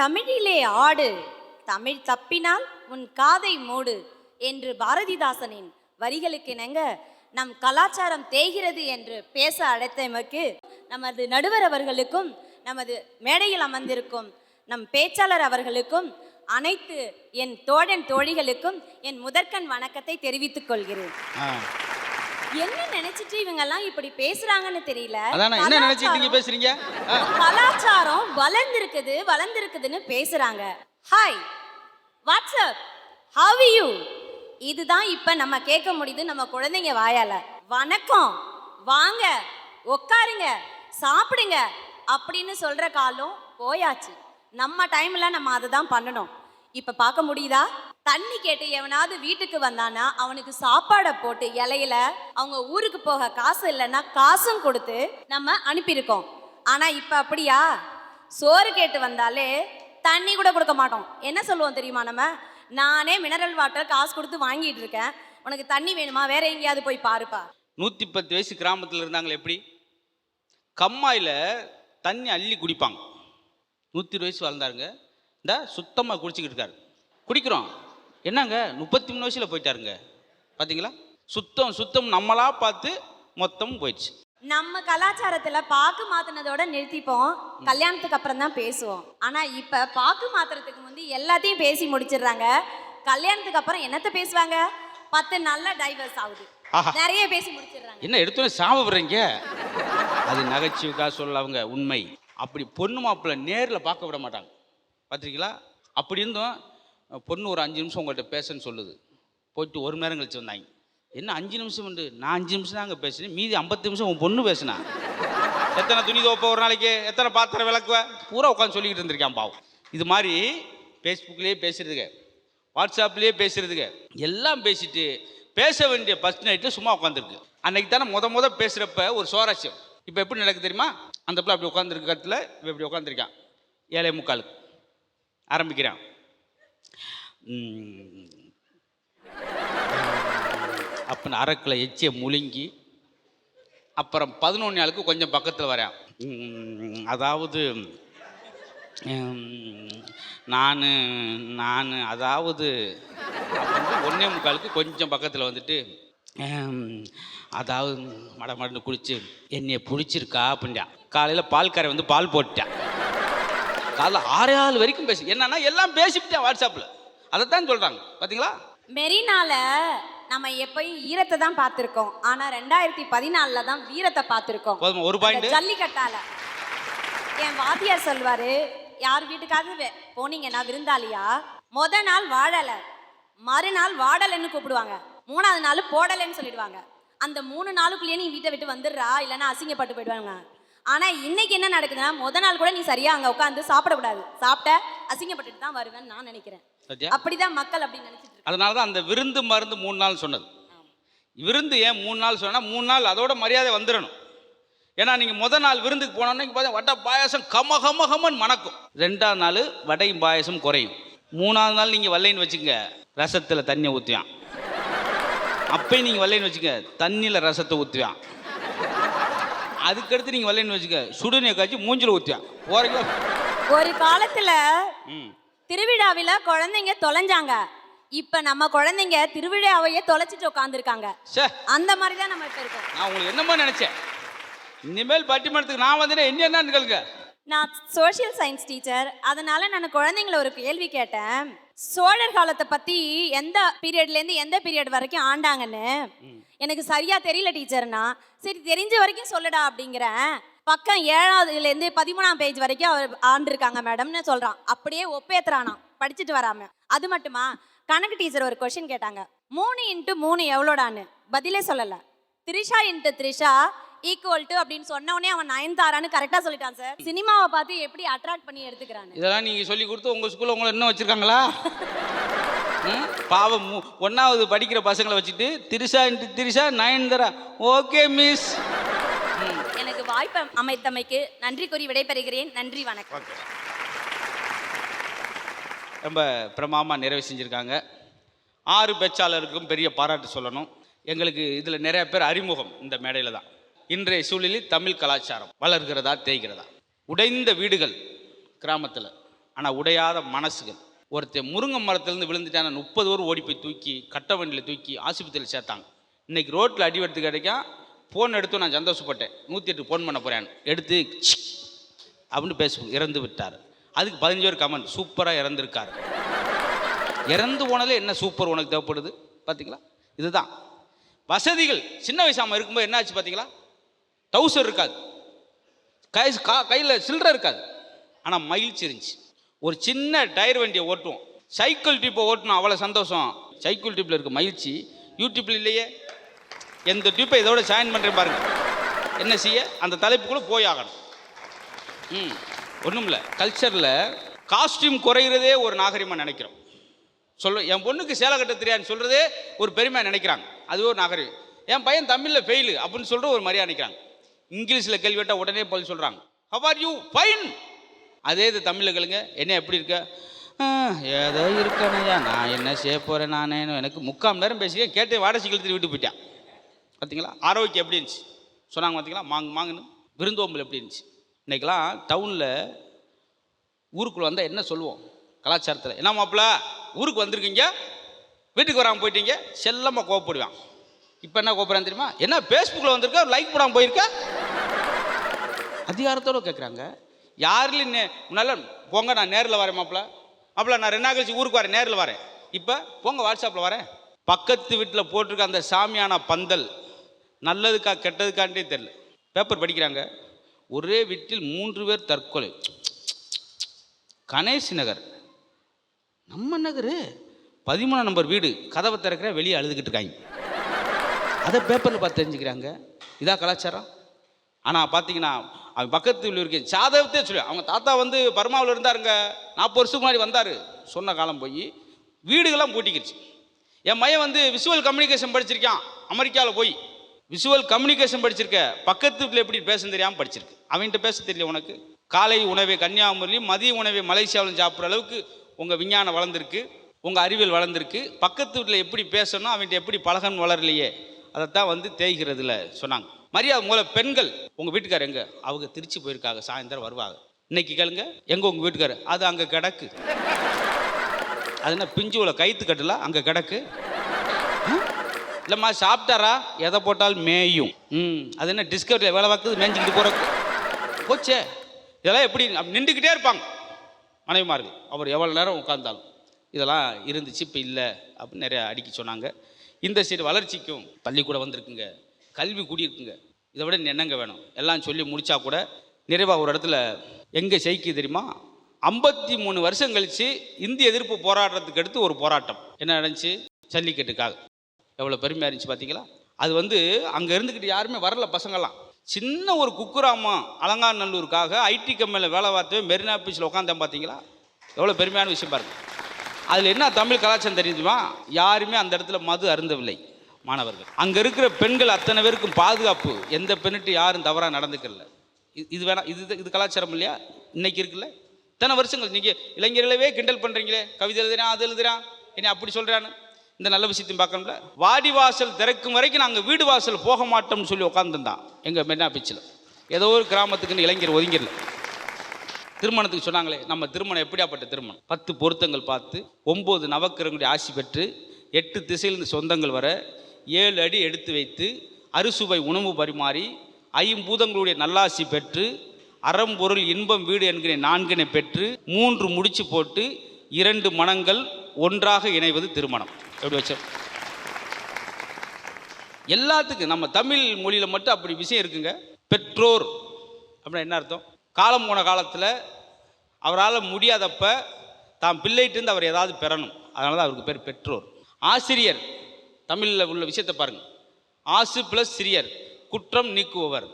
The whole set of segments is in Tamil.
தமிழிலே ஆடு தமிழ் தப்பினால் உன் காதை மூடு என்று பாரதிதாசனின் வரிகளுக்கு இணங்க நம் கலாச்சாரம் தேய்கிறது என்று பேச அழைத்தமைக்கு நமது நடுவர் அவர்களுக்கும் நமது மேடையில் அமர்ந்திருக்கும் நம் பேச்சாளர் அவர்களுக்கும் அனைத்து என் தோழன் தோழிகளுக்கும் என் முதற்கண் வணக்கத்தை தெரிவித்துக் கொள்கிறேன். என்ன நினைச்சிட்டு இவங்கெல்லாம் இப்படி பேசுறாங்கன்னு தெரியல? அதான் என்ன நினைச்சிட்டு நீங்க பேசுறீங்க. கலாச்சாரம் வளர்ந்திருக்குது வளர்ந்திருக்குதுன்னு பேசுறாங்க. ஹாய் வாட்ஸ்அப் ஹவ் யூ இதுதான் இப்ப நம்ம கேட்க முடியுது நம்ம குழந்தைங்க வாயால. வணக்கம். வாங்க உட்காருங்க சாப்பிடுங்க அப்படின்னு சொல்ற காலம் போயாச்சு. நம்ம டைம்ல நம்ம அதை தான் பண்ணணும். இப்ப பார்க்க முடியுதா? தண்ணி கேட்டு எவனாவது வீட்டுக்கு வந்தானா அவனுக்கு சாப்பாடை போட்டு இலையில அவங்க ஊருக்கு போக காசு இல்லைன்னா காசும் கொடுத்து நம்ம அனுப்பியிருக்கோம். ஆனா இப்ப அப்படியா? சோறு கேட்டு வந்தாலே தண்ணி கூட கொடுக்க மாட்டோம். என்ன சொல்லுவோம் தெரியுமா நம்ம? நானே மினரல் வாட்டர் காசு கொடுத்து வாங்கிட்டு இருக்கேன். உனக்கு தண்ணி வேணுமா? வேற எங்கேயாவது போய் பாருப்பா. நூத்தி பத்து வயசு கிராமத்துல இருந்தாங்களே எப்படி? கம்மாயில தண்ணி அள்ளி குடிப்பாங்க. நூற்றி இருபது வயசு வாழ்ந்தாருங்க. இந்த சுத்தமாக குடிச்சிக்கிட்டு இருக்காரு. குடிக்கிறோம். என்னங்க முப்பத்தி மூணு வயசுல போயிட்டாருங்க. பாத்தீங்களா? சுத்தம் சுத்தம் நம்மளா பார்த்து மொத்தம் போயிடுச்சு. நம்ம கலாச்சாரத்துல பாக்கு மாத்தினதோட நிறுத்திப்போம். கல்யாணத்துக்கு அப்புறம் தான் பேசுவோம். ஆனா இப்ப பாக்கு மாத்துறதுக்கு முந்தி எல்லாத்தையும் பேசி முடிச்சிடுறாங்க. கல்யாணத்துக்கு அப்புறம் என்னத்த பேசுவாங்க? பத்து நாள்ல டைவர்ஸ் ஆகுது. நிறைய பேசி முடிச்சிடுறாங்க. என்ன சாவ விடுறீங்க அது நகைச்சுவைக்காக சொல்ல அவங்க உண்மை. அப்படி பொண்ணு மாப்பிள்ளை நேரில் பார்க்க விட மாட்டாங்க. பார்த்துருக்கீங்களா அப்படி இருந்தும் பொண்ணு ஒரு அஞ்சு நிமிஷம் உங்கள்கிட்ட பேசன்னு சொல்லுது. போயிட்டு ஒரு மணி நேரம் கழிச்சு வந்தாங்க. என்ன அஞ்சு நிமிஷம் உண்டு? நான் அஞ்சு நிமிஷம் தான் அங்கே பேசினேன். மீதி ஐம்பத்து நிமிஷம் உன் பொண்ணு பேசினா. எத்தனை துணி துவைப்ப ஒரு நாளைக்கு? எத்தனை பாத்திரம் விளக்குவ? பூரா உட்காந்து சொல்லிக்கிட்டு இருந்திருக்கேன் பாவம். இது மாதிரி ஃபேஸ்புக்லேயே பேசுகிறதுங்க வாட்ஸ்அப்லேயே பேசுறதுங்க எல்லாம் பேசிட்டு பேச வேண்டிய ஃபஸ்ட் நைட்டில் சும்மா உட்காந்துருக்கு அன்னைக்கு தானே முத முத பேசுகிறப்ப ஒரு சுவாரஸ்யம். இப்போ எப்படி நடக்கு தெரியுமா? அந்த பிள்ளை அப்படி உட்காந்துருக்க இடத்துல இப்போ இப்படி உட்காந்துருக்கான் ஏழை முக்காலுக்கு. ஆரம்பிக்கிறான். அப்போ அரக்கில் எச்சியை முழுங்கி அப்புறம் பதினொன்று நாளுக்கு கொஞ்சம் பக்கத்தில் வரேன். அதாவது நான் நான் அதாவது ஒன்றே முக்காலுக்கு கொஞ்சம் பக்கத்தில் வந்துட்டு அதாவது மட மடன்னு குளிச்சு என்னையை பிடிச்சிருக்கா அப்படின்ட்டான் காலையில் பால்காரை வந்து பால் போட்டுட்டான் காலைல ஆறு ஆள் வரைக்கும் பேசி என்னன்னா எல்லாம் பேசிவிட்டேன் வாட்ஸ்அப்பில் அதை தான் சொல்கிறாங்க பார்த்தீங்களா மெரினால நம்ம எப்பயும் ஈரத்தை தான் பார்த்திருக்கோம். ஆனா ரெண்டாயிரத்தி பதினாலுல தான் வீரத்தை பார்த்திருக்கோம். போதுமா ஒரு பாயிண்ட் ஜல்லிக்கட்டால. என் வாத்தியார் சொல்வாரு யார் வீட்டுக்காவது போனீங்கன்னா விருந்தாளியா? முத நாள் வாழலை. மறுநாள் வாடலைன்னு கூப்பிடுவாங்க. மூணாவது நாள் போடலைன்னு சொல்லிடுவாங்க. அந்த மூணு நாளுக்குள்ளேயே நீ வீட்டை விட்டு வந்துடுறா இல்லைன்னா அசிங்கப்பட்டு போயிடுவாங்க ஆனா இன்னைக்கு என்ன நடக்குதுன்னா முத நாள் கூட நீ சரியா அங்க உட்காந்து சாப்பிடக்கூடாது. சாப்பிட்ட அசிங்கப்பட்டுட்டு தான் வருவேன்னு நான் நினைக்கிறேன். அப்படிதான் மக்கள் அப்படி நினைச்சிட்டு. அதனால தான் அந்த விருந்து மருந்து மூணு நாள் சொன்னது. விருந்து ஏன் மூணு நாள் சொன்னா மூணு நாள் அதோட மரியாதை வந்துடணும் ஏன்னா நீங்கள் முத நாள் விருந்துக்கு போனோன்னே பார்த்தா வடை பாயாசம் கம கம மணக்கும். ரெண்டாவது நாள் வடையும் பாயாசம் குறையும். மூணாவது நாள் நீங்கள் வல்லைன்னு வச்சுங்க ரசத்தில் தண்ணியை ஊற்றுவான் அப்பயும் நீங்கள் வல்லைன்னு வச்சுங்க தண்ணியில் ரசத்தை ஊற்றுவான் அதுக்கடுத்து நீங்கள் வல்லைன்னு வச்சுக்க சுடுநீர் காய்ச்சி மூஞ்சில் ஊற்றுவான் ஒரு காலத்துல திருவிழாவில குழந்தைங்க தொலைஞ்சாங்க. இப்ப நம்ம குழந்தைங்க திருவிழாவையே தொலைச்சிட்டு உட்காந்துருக்காங்க சே அந்த மாதிரி தான் நம்ம இப்ப இருக்கோம். நான் உங்களுக்கு என்னமோ நினைச்சேன். இனிமேல் பட்டிமன்றத்துக்கு நான் வந்துட்டேன் என்ன என்னன்னு கேளுங்க நான் சோஷியல் சயின்ஸ் டீச்சர் அதனால நான் குழந்தைங்கள ஒரு கேள்வி கேட்டேன். சோழர் காலத்தை பத்தி எந்த பீரியட்ல இருந்து எந்த பீரியட் வரைக்கும் ஆண்டாங்கன்னு? எனக்கு சரியா தெரியல டீச்சர்னா சரி தெரிஞ்ச வரைக்கும் சொல்லுடா அப்படிங்கிறேன். பக்கம் ஏழாவதுலேருந்து பதிமூணாம் பேஜ் வரைக்கும் அவர் ஆண்டிருக்காங்க மேடம்னு சொல்கிறான் அப்படியே ஒப்பேத்துறானா படிச்சுட்டு வராம. அது மட்டுமா? கணக்கு டீச்சர் ஒரு கொஷின் கேட்டாங்க. மூணு இன்ட்டு மூணு எவ்வளோடான்னு? பதிலே சொல்லலை. Trisha into Trisha equal to அப்படின்னு சொன்ன உடனே அவன் நயன்தாரான்னு கரெக்டாக சொல்லிட்டான் சார் சினிமாவை பார்த்து எப்படி அட்ராக்ட் பண்ணி எடுத்துக்கிறான் இதெல்லாம் நீங்கள் சொல்லி கொடுத்து உங்கள் ஸ்கூலில் உங்களை இன்னும் வச்சுருக்காங்களா? ம்? பாவம் ஒன்றாவது படிக்கிற பசங்களை வச்சுட்டு Trisha into Trisha Nayanthara okay miss வாய்ப்பு அமைத்தமைக்கு நன்றி கூறி விடைபெறுகிறேன். நன்றி வணக்கம். ரொம்ப பிரமாமா நிறைவு செஞ்சுருக்காங்க. ஆறு பேச்சாளருக்கும் பெரிய பாராட்டு சொல்லணும். எங்களுக்கு இதில் நிறைய பேர் அறிமுகம் இந்த மேடையில் தான். இன்றைய சூழலில் தமிழ் கலாச்சாரம் வளர்கிறதா தேய்கிறதா? உடைந்த வீடுகள் கிராமத்தில் ஆனால் உடையாத மனசுகள். ஒருத்தர் முருங்கை மரத்துலேருந்து விழுந்துட்டான முப்பது பேர் ஓடி போய் தூக்கி கட்ட வண்டியில் தூக்கி ஆஸ்பத்திரியில் சேர்த்தாங்க. இன்றைக்கி ரோட்டில் அடிவெடுத்து கிடைக்கும் ஃபோன் எடுத்து நான் சந்தோஷப்பட்டேன். நூற்றி எட்டு ஃபோன் பண்ண போகிறேன் எடுத்து அப்படின்னு பேசுவோம் இறந்து விட்டார். அதுக்கு பதினஞ்சு பேர் கமெண்ட் சூப்பராக இறந்துருக்காரு. இறந்து போனதே என்ன சூப்பர் உனக்கு தேவைப்படுது? பார்த்தீங்களா இதுதான். வசதிகள் சின்ன வயசாமல் இருக்கும்போது என்னாச்சு பார்த்தீங்களா டவுசர் இருக்காது. கை கா கையில் சில்லறை இருக்காது. ஆனால் மகிழ்ச்சி இருந்துச்சு. ஒரு சின்ன டயர் வண்டியை ஓட்டுவோம். சைக்கிள் டிப்பை ஓட்டணும் அவ்வளோ சந்தோஷம். சைக்கிள் டிப்பில் இருக்க மகிழ்ச்சி யூடியூப்பில் இல்லையே? எந்த டியூப்பை இதோட ஜாயின் பண்ணுறேன் பாருங்கள் என்ன செய்ய? அந்த தலைப்புக்குள்ளே போய் ஆகணும். ம் ஒன்றும் இல்லை கல்ச்சரில் காஸ்டியூம் குறையிறதே ஒரு நாகரிகமாக நினைக்கிறோம். சொல்ல என் பொண்ணுக்கு சேலை கட்ட தெரியாதுன்னு சொல்கிறதே ஒரு பெருமையாக நினைக்கிறாங்க. அது ஒரு நாகரிகம். என் பையன் தமிழில் ஃபெயிலு அப்படின்னு சொல்கிற ஒரு மரியாதை நினைக்கிறாங்க. இங்கிலீஷில் கேள்வி கேட்டால் உடனே பதில் சொல்கிறாங்க ஹவ் ஆர் யூ ஃபைன் அதே இது தமிழில் கேளுங்க. என்ன எப்படி இருக்க? ஏதோ இருக்கணையா நான் என்ன செய்ய போகிறேன் நானே எனக்கு முக்கால் நேரம் பேசிக்க கேட்டு வாடகை இழுத்துட்டு வீட்டுக்கு போயிட்டேன். பார்த்தீங்களா? ஆரோக்கியம் எப்படி இருந்துச்சு? சொன்னாங்க பார்த்தீங்களா? மாங்கு மாங்குன்னு. விருந்தோம்பல் எப்படி இருந்துச்சு? இன்னைக்கெல்லாம் டவுனில் ஊருக்குள்ளே வந்தால் என்ன சொல்லுவோம்? கலாச்சாரத்தில். என்ன மாப்பிள்ள? ஊருக்கு வந்திருக்கீங்க? வீட்டுக்கு வராமல் போயிட்டீங்க? செல்லமாக கோவப்படுவான். இப்போ என்ன கோபுறான் தெரியுமா? என்ன ஃபேஸ்புக்கில் வந்திருக்க? லைக் போடாமல் போயிருக்க? அதிகாரத்தோடு கேட்குறாங்க யாருலையும் நே முன்னால போங்க நான் நேரில் வரேன் மாப்பிள்ள. மாப்பிள்ள நான் ரெண்டு நாள் கழிச்சு ஊருக்கு வரேன் நேரில் வரேன். இப்போ போங்க வாட்ஸ்அப்பில் வரேன். பக்கத்து வீட்டில் போட்டிருக்க அந்த சாமியான பந்தல் நல்லதுக்கா கெட்டதுக்காண்டே தெரில பேப்பர் படிக்கிறாங்க. ஒரே வீட்டில் மூன்று பேர் தற்கொலை. கணேஷ் நகர். நம்ம நகர்? பதிமூணாம் நம்பர் வீடு. கதவை திறக்கிற வெளியே அழுதுகிட்டு இருக்காங்க. அதை பேப்பரில் பார்த்து தெரிஞ்சுக்கிறாங்க. இதா கலாச்சாரம்? ஆனால் பார்த்தீங்கன்னா அவன் பக்கத்து வீட்டில் இருக்க சாதகத்தே சொல்லி. அவங்க தாத்தா வந்து பர்மாவில் இருந்தாருங்க. நாற்பது வருஷத்துக்கு முன்னாடி வந்தார். சொன்ன காலம் போய். வீடுகள்லாம் பூட்டிக்கிடுச்சு. என் மையன் வந்து விசுவல் கம்யூனிகேஷன் படிச்சிருக்கான். அமெரிக்காவில் போய். விஷுவல் கம்யூனிகேஷன் படிச்சிருக்க. பக்கத்து வீட்டில் எப்படி பேச தெரியாமல் படிச்சிருக்கு. அவன்கிட்ட பேச தெரியல உனக்கு. காலை உணவை கன்னியாகுமரியிலும் மதிய உணவை மலேசியாவிலும் சாப்பிட்ற அளவுக்கு உங்கள் விஞ்ஞானம் வளர்ந்துருக்கு. உங்கள் அறிவியல் வளர்ந்துருக்கு. பக்கத்து வீட்டில் எப்படி பேசணும் அவன்கிட்ட எப்படி பழகன் வளரலையே. அதைத்தான் வந்து தேய்கிறதுல சொன்னாங்க. மரியாதை மூல பெண்கள். உங்கள் வீட்டுக்காரர் எங்கே? அவங்க திருச்சி போயிருக்காங்க. சாயந்தரம் வருவாங்க. இன்னைக்கு கேளுங்க. எங்கே உங்கள் வீட்டுக்காரர் அது அங்கே கிடக்கு. அது என்ன பிஞ்சுவில் கைத்து கட்டலாம் அங்கே கிடக்கு. இல்லைம்மா சாப்பிட்டாரா? எதை போட்டாலும் மேயும். ம் அது என்ன டிஸ்கவரியில் வேலை பார்க்குது மேய்ஞ்சிக்கிட்டு போகிற போச்சே. இதெல்லாம் எப்படி அப்படி நின்றுக்கிட்டே இருப்பாங்க. மனைவிமார்கள் அவர் எவ்வளோ நேரம் உட்காந்தாலும் இதெல்லாம் இருந்துச்சு இப்போ இல்லை அப்படின்னு நிறையா அடிக்க சொன்னாங்க. இந்த சைடு வளர்ச்சிக்கும் பள்ளிக்கூடம் வந்திருக்குங்க. கல்வி கூடியிருக்குங்க. இதை விட என்னங்க வேணும்? எல்லாம் சொல்லி முடித்தா கூட நிறைவாக ஒரு இடத்துல எங்கே ஜெயிக்கு தெரியுமா? ஐம்பத்தி மூணு வருஷம் கழித்து இந்திய எதிர்ப்பு போராட்டத்துக்கு அடுத்து ஒரு போராட்டம். என்ன நடந்துச்சு? ஜல்லிக்கட்டுக்காக. எவ்வளோ பெருமையாக இருந்துச்சு பார்த்தீங்களா அது வந்து அங்கே இருந்துக்கிட்டு யாருமே வரல பசங்கள்லாம். சின்ன ஒரு குக்குராமம் அலங்காநல்லூருக்காக ஐடி கம்பெனியில் வேலை பார்த்து மெரினா பீச்சில் உட்காந்தேன் பார்த்தீங்களா எவ்வளோ பெருமையான விஷயம் பாருங்க. அதில் என்ன தமிழ் கலாச்சாரம் தெரியுமா? யாருமே அந்த இடத்துல மது அருந்தவில்லை மாணவர்கள். அங்கே இருக்கிற பெண்கள் அத்தனை பேருக்கும் பாதுகாப்பு. எந்த பெண்ணிட்டு யாரும் தவறாக நடந்துக்கல. இது இது இது இது கலாச்சாரம் இல்லையா? இன்னைக்கு இருக்குல்ல. இத்தனை வருஷங்கள் நீங்கள் இளைஞர்களவே கிண்டல் பண்ணுறீங்களே கவிதை எழுதுறான் அது எழுதுறான். என்ன அப்படி சொல்கிறான்னு இந்த நல்ல விஷயத்தையும் பார்க்கணும்ல? வாடி வாசல் திறக்கும் வரைக்கும் நாங்கள் வீடு வாசல் போக மாட்டோம்னு சொல்லி உட்காந்துருந்தான் எங்கள் மெரினா பீச்சில். ஏதோ ஒரு கிராமத்துக்குன்னு இளைஞர் ஒதுங்கிடல. திருமணத்துக்கு சொன்னாங்களே நம்ம திருமணம் எப்படியாப்பட்ட திருமணம்? பத்து பொருத்தங்கள் பார்த்து ஒம்பது நவக்கிரங்களுடைய ஆசி பெற்று எட்டு திசையிலிருந்து சொந்தங்கள் வர ஏழு அடி எடுத்து வைத்து அறுசுவை உணவு பரிமாறி ஐம்பூதங்களுடைய நல்லாசி பெற்று அறம்பொருள் இன்பம் வீடு என்கிற நான்கினை பெற்று மூன்று முடிச்சு போட்டு இரண்டு மனங்கள் ஒன்றாக இணைவது திருமணம். எப்படி வச்ச? எல்லாத்துக்கும் நம்ம தமிழ் மொழியில் மட்டும் அப்படி விஷயம் இருக்குங்க. பெற்றோர் அப்படின்னா என்ன அர்த்தம்? காலம் போன காலத்தில் அவரால் முடியாதப்ப தாம் பிள்ளைகிட்டேருந்து அவர் ஏதாவது பெறணும். அதனால தான் அவருக்கு பேர் பெற்றோர். ஆசிரியர் தமிழில் உள்ள விஷயத்தை பாருங்கள் ஆசு ப்ளஸ் சிறியர் குற்றம் நீக்குபவர்.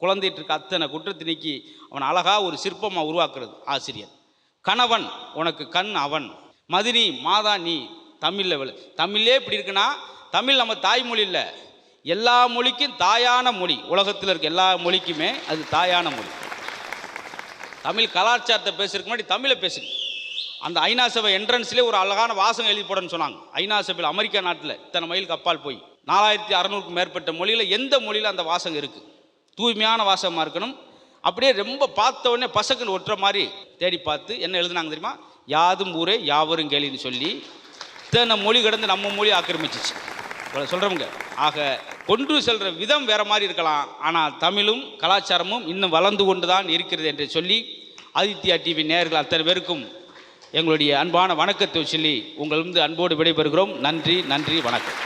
குழந்தைட்டு இருக்க அத்தனை குற்றத்தை நீக்கி அவன் அழகாக ஒரு சிற்பமாக உருவாக்குறது ஆசிரியர். கணவன் உனக்கு கண் அவன். மதினி மாதா நீ. தமிழில் லெவல் தமிழே இப்படி இருக்குன்னா தமிழ் நம்ம தாய்மொழி இல்லை. எல்லா மொழிக்கும் தாயான மொழி. உலகத்தில் இருக்க எல்லா மொழிக்குமே அது தாயான மொழி. தமிழ் கலாச்சாரத்தை பேசுறதுக்கு முன்னாடி தமிழை பேசுங்க. அந்த ஐநா சபை என்ட்ரன்ஸ்லேயே ஒரு அழகான வாசகம் எழுதி போடன்னு சொன்னாங்க. ஐநா சபையில் அமெரிக்கா நாட்டில் இத்தனை மைலுக்கு அப்பால் போய். நாலாயிரத்தி அறநூறுக்கும் மேற்பட்ட மொழியில் எந்த மொழியில் அந்த வாசகம் இருக்குது தூய்மையான வாசகமாக இருக்கணும். அப்படியே ரொம்ப பார்த்த உடனே பசக்குன்னு ஒட்டுற மாதிரி தேடி பார்த்து என்ன எழுதுனாங்க தெரியுமா? யாதும் ஊரே யாவரும் கேளின்னு சொல்லி இத்தனை மொழி கடந்து நம்ம மொழி ஆக்கிரமிச்சிச்சு. சொல்கிறவங்க ஆக கொண்டு செல்கிற விதம் வேற மாதிரி இருக்கலாம். ஆனால் தமிழும் கலாச்சாரமும் இன்னும் வளர்ந்து கொண்டு தான் இருக்கிறது என்று சொல்லி ஆதித்யா டிவி நேர்கள் அத்தனை பேருக்கும் எங்களுடைய அன்பான வணக்கத்தை சொல்லி உங்களிருந்து அன்போடு விடைபெறுகிறோம். நன்றி நன்றி வணக்கம்.